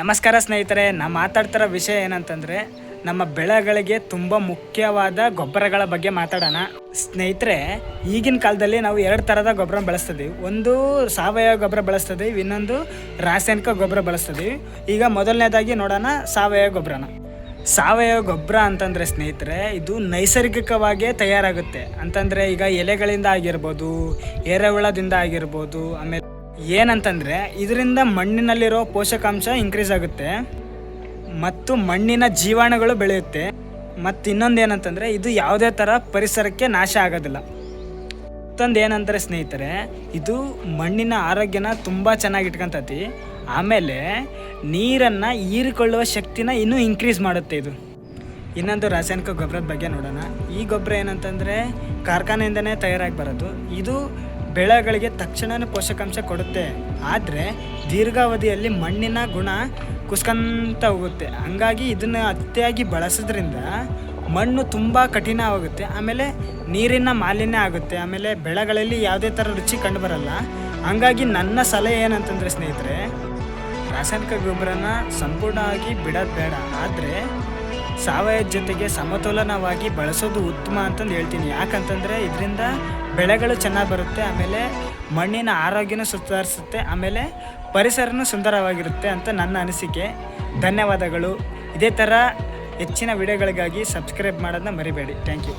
ನಮಸ್ಕಾರ ಸ್ನೇಹಿತರೆ, ನಾ ಮಾತಾಡ್ತಿರೋ ವಿಷಯ ಏನಂತಂದರೆ, ನಮ್ಮ ಬೆಳೆಗಳಿಗೆ ತುಂಬ ಮುಖ್ಯವಾದ ಗೊಬ್ಬರಗಳ ಬಗ್ಗೆ ಮಾತಾಡೋಣ. ಸ್ನೇಹಿತರೆ, ಈಗಿನ ಕಾಲದಲ್ಲಿ ನಾವು ಎರಡು ಥರದ ಗೊಬ್ಬರ ಬಳಸ್ತಿದ್ದೀವಿ ಒಂದು ಸಾವಯವ ಗೊಬ್ಬರ ಬಳಸ್ತಿದ್ದೀವಿ ಇನ್ನೊಂದು ರಾಸಾಯನಿಕ ಗೊಬ್ಬರ ಬಳಸ್ತಿದ್ದೀವಿ ಈಗ ಮೊದಲನೇದಾಗಿ ನೋಡೋಣ ಸಾವಯವ ಗೊಬ್ಬರನ. ಸಾವಯವ ಗೊಬ್ಬರ ಅಂತಂದರೆ ಸ್ನೇಹಿತರೆ, ಇದು ನೈಸರ್ಗಿಕವಾಗಿಯೇ ತಯಾರಾಗುತ್ತೆ. ಅಂತಂದರೆ ಈಗ ಎಲೆಗಳಿಂದ ಆಗಿರ್ಬೋದು, ಎರೆಹುಳದಿಂದ ಆಗಿರ್ಬೋದು, ಆಮೇಲೆ ಏನಂತಂದರೆ, ಇದರಿಂದ ಮಣ್ಣಿನಲ್ಲಿರೋ ಪೋಷಕಾಂಶ ಇನ್ಕ್ರೀಸ್ ಆಗುತ್ತೆ, ಮತ್ತು ಮಣ್ಣಿನ ಜೀವಾಣುಗಳು ಬೆಳೆಯುತ್ತೆ, ಮತ್ತು ಇನ್ನೊಂದು ಏನಂತಂದರೆ, ಇದು ಯಾವುದೇ ಥರ ಪರಿಸರಕ್ಕೆ ನಾಶ ಆಗೋದಿಲ್ಲ. ಮತ್ತೊಂದು ಏನಂತಾರೆ ಸ್ನೇಹಿತರೆ, ಇದು ಮಣ್ಣಿನ ಆರೋಗ್ಯನ ತುಂಬ ಚೆನ್ನಾಗಿ ಇಟ್ಕೊತತಿ. ಆಮೇಲೆ ನೀರನ್ನು ಹೀರಿಕೊಳ್ಳುವ ಶಕ್ತಿನ ಇನ್ನೂ ಇನ್ಕ್ರೀಸ್ ಮಾಡುತ್ತೆ ಇದು. ಇನ್ನೊಂದು ರಾಸಾಯನಿಕ ಗೊಬ್ಬರದ ಬಗ್ಗೆ ನೋಡೋಣ. ಈ ಗೊಬ್ಬರ ಏನಂತಂದರೆ, ಕಾರ್ಖಾನೆಯಿಂದನೇ ತಯಾರಾಗಿ ಬರೋದು. ಇದು ಬೆಳೆಗಳಿಗೆ ತಕ್ಷಣವೇ ಪೋಷಕಾಂಶ ಕೊಡುತ್ತೆ. ಆದರೆ ದೀರ್ಘಾವಧಿಯಲ್ಲಿ ಮಣ್ಣಿನ ಗುಣ ಕುಸ್ಕಂತ ಹೋಗುತ್ತೆ. ಹಂಗಾಗಿ ಇದನ್ನು ಅತಿಯಾಗಿ ಬಳಸೋದ್ರಿಂದ ಮಣ್ಣು ತುಂಬ ಕಠಿಣವಾಗುತ್ತೆ ಆಮೇಲೆ ನೀರಿನ ಮಾಲಿನ್ಯ ಆಗುತ್ತೆ. ಆಮೇಲೆ ಬೆಳೆಗಳಲ್ಲಿ ಯಾವುದೇ ಥರ ರುಚಿ ಕಂಡುಬರಲ್ಲ. ಹಂಗಾಗಿ ನನ್ನ ಸಲಹೆ ಏನಂತಂದರೆ ಸ್ನೇಹಿತರೆ, ರಾಸಾಯನಿಕ ಗೊಬ್ಬರನ ಸಂಪೂರ್ಣವಾಗಿ ಬಿಡೋದು ಬೇಡ. ಆದರೆ ಸಾವಯವ ಜೊತೆಗೆ ಸಮತೋಲನವಾಗಿ ಬಳಸೋದು ಉತ್ತಮ ಅಂತಂದು ಹೇಳ್ತೀನಿ. ಯಾಕಂತಂದರೆ ಇದರಿಂದ ಬೆಳೆಗಳು ಚೆನ್ನಾಗಿ ಬರುತ್ತೆ, ಆಮೇಲೆ ಮಣ್ಣಿನ ಆರೋಗ್ಯನೂ ಸುಧಾರಿಸುತ್ತೆ, ಆಮೇಲೆ ಪರಿಸರನೂ ಸುಂದರವಾಗಿರುತ್ತೆ ಅಂತ ನನ್ನ ಅನಿಸಿಕೆ. ಧನ್ಯವಾದಗಳು. ಇದೇ ಥರ ಹೆಚ್ಚಿನ ವಿಡಿಯೋಗಳಿಗಾಗಿ ಸಬ್ಸ್ಕ್ರೈಬ್ ಮಾಡೋದನ್ನ ಮರಿಬೇಡಿ. Thank you.